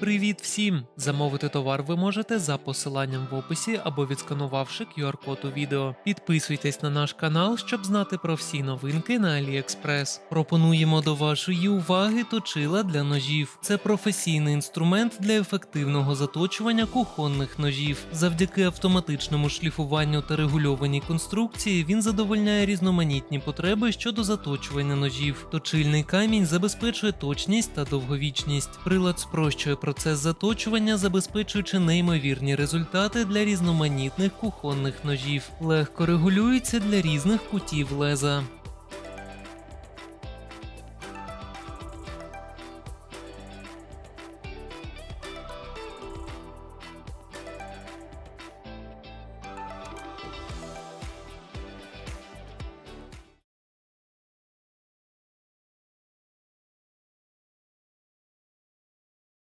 Привіт всім! Замовити товар ви можете за посиланням в описі або відсканувавши QR-код у відео. Підписуйтесь на наш канал, щоб знати про всі новинки на AliExpress. Пропонуємо до вашої уваги точила для ножів. Це професійний інструмент для ефективного заточування кухонних ножів. Завдяки автоматичному шліфуванню та регульованій конструкції він задовольняє різноманітні потреби щодо заточування ножів. Точильний камінь забезпечує точність та довговічність. Прилад спрощує процес заточування, забезпечуючи неймовірні результати для різноманітних кухонних ножів. Легко регулюється для різних кутів леза.